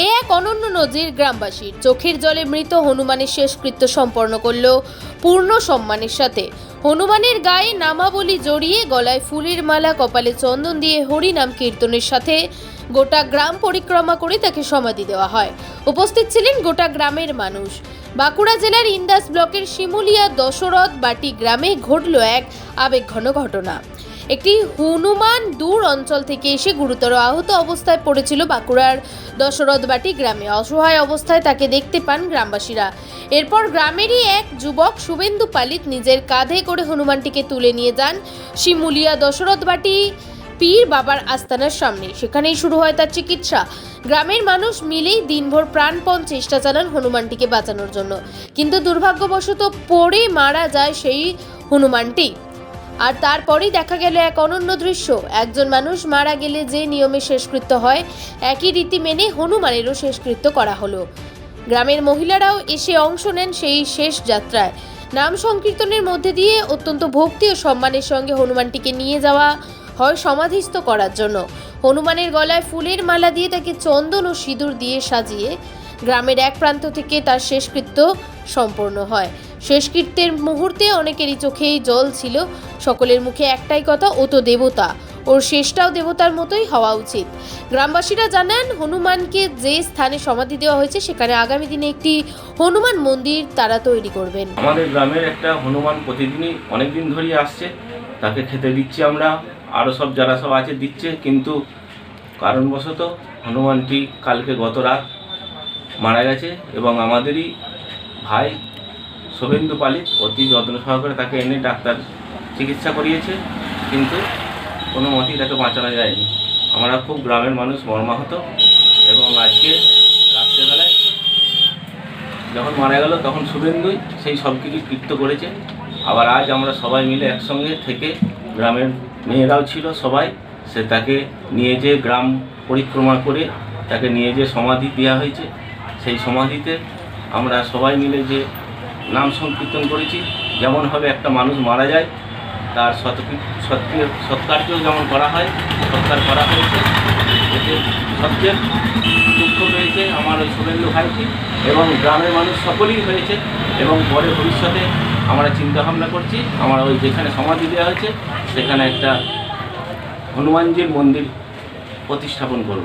এ এক অনন্য নজির গ্রামবাসীর। চোখের জলে মৃত হনুমানের শেষকৃত্য সম্পন্ন করল পূর্ণ সম্মানের সাথে। হনুমানের গায়ে নামাবলী জড়িয়ে গলায় ফুলের মালা, কপালে চন্দন দিয়ে হরিনাম কীর্তনের সাথে গোটা গ্রাম পরিক্রমা করে তাকে সমাধি দেওয়া হয়। উপস্থিত ছিলেন গোটা গ্রামের মানুষ। বাঁকুড়া জেলার ইন্দাস ব্লকের শিমুলিয়া দশরথ বাটি গ্রামে ঘটল এক আবেগঘন ঘটনা। একটি হনুমান দূর অঞ্চল থেকে এসে গুরুতর আহত অবস্থায় পড়েছিল বাঁকুড়ার দশরথবাটি গ্রামে। অসহায় অবস্থায় তাকে দেখতে পান গ্রামবাসীরা। এরপর গ্রামেরই এক যুবক শুভেন্দু পালিত নিজের কাঁধে করে হনুমানটিকে তুলে নিয়ে যান শিমুলিয়া দশরথবাটি পীর বাবার আস্তানার সামনে। সেখানেই শুরু হয় তার চিকিৎসা। গ্রামের মানুষ মিলেই দিনভর প্রাণপণ চেষ্টা চালান হনুমানটিকে বাঁচানোর জন্য। কিন্তু দুর্ভাগ্যবশত পড়ে মারা যায় সেই হনুমানটি। আর তারপরেই দেখা গেল এক অনন্য দৃশ্য। একজন মানুষ মারা গেলে যে নিয়মে শেষকৃত্য হয়, একই রীতি মেনে হনুমানেরও শেষকৃত্য করা হলো। গ্রামের মহিলারাও এসে অংশ নেন সেই শেষ যাত্রায়। নাম সংকীর্তনের মধ্যে দিয়ে অত্যন্ত ভক্তি ও সম্মানের সঙ্গে হনুমানটিকে নিয়ে যাওয়া হয় সমাধিস্থ করার জন্য। হনুমানের গলায় ফুলের মালা দিয়ে তাকে চন্দন ও সিঁদুর দিয়ে সাজিয়ে গ্রামের এক প্রান্ত থেকে তার শেষকৃত্য সম্পন্ন হয়। শেষকৃত্যের মুহূর্তে অনেকেরই চোখেই জল ছিল। সকলের মুখে একটাই কথা, ও তো দেবতা। ওর শেষটাও দেবতার মতোই হওয়া উচিত। গ্রামবাসীরা জানান, হনুমানকে যে স্থানে সমাধি দেওয়া হয়েছে, সেখানে আগামী দিনে একটি হনুমান মন্দির তারা তৈরি করবেন। আমাদের গ্রামের একটা হনুমান প্রতিদিনই অনেক দিন ধরেই আসছে। তাকে খেতে দিচ্ছি আমরা। আরও সব যারা সব আছে দিচ্ছে। কিন্তু কারণবশত হনুমানটি কালকে গত রাত মারা গেছে এবং আমাদেরই ভাই শুভেন্দু পালিত অতি যত্ন সহকারে তাকে এনে ডাক্তার চিকিৎসা করিয়েছে, কিন্তু কোনো মতেই তাকে বাঁচানো যায়নি। আমরা খুব গ্রামের মানুষ, মর্মাহত, এবং আজকে রাত্রেবেলায় যখন মারা গেল, তখন শুভেন্দুই সেই সব কিছু কৃত্য করেছে। আবার আজ আমরা সবাই মিলে একসঙ্গে থেকে গ্রামের মেয়েরাও ছিল সবাই, সে তাকে নিয়ে যে গ্রাম পরিক্রমা করে তাকে নিয়ে যে সমাধি দেওয়া হয়েছে। সেই সমাধিতে আমরা সবাই মিলে যে নাম সংকীর্তন করেছি। যেমনভাবে একটা মানুষ মারা যায়, তার সৎক্রিয় যেমন করা হয়, সৎকার করা হয়েছে। এতে সবচেয়ে দুঃখ পেয়েছে আমার ওই শুভেন্দু ভাইটি এবং গ্রামের মানুষ সকলেই হয়েছে এবং পরে ভবিষ্যতে আমরা চিন্তা ভাবনা করছি, আমার ওই যেখানে সমাধি দেওয়া হয়েছে, সেখানে একটা হনুমানজির মন্দির প্রতিস্থাপন করব।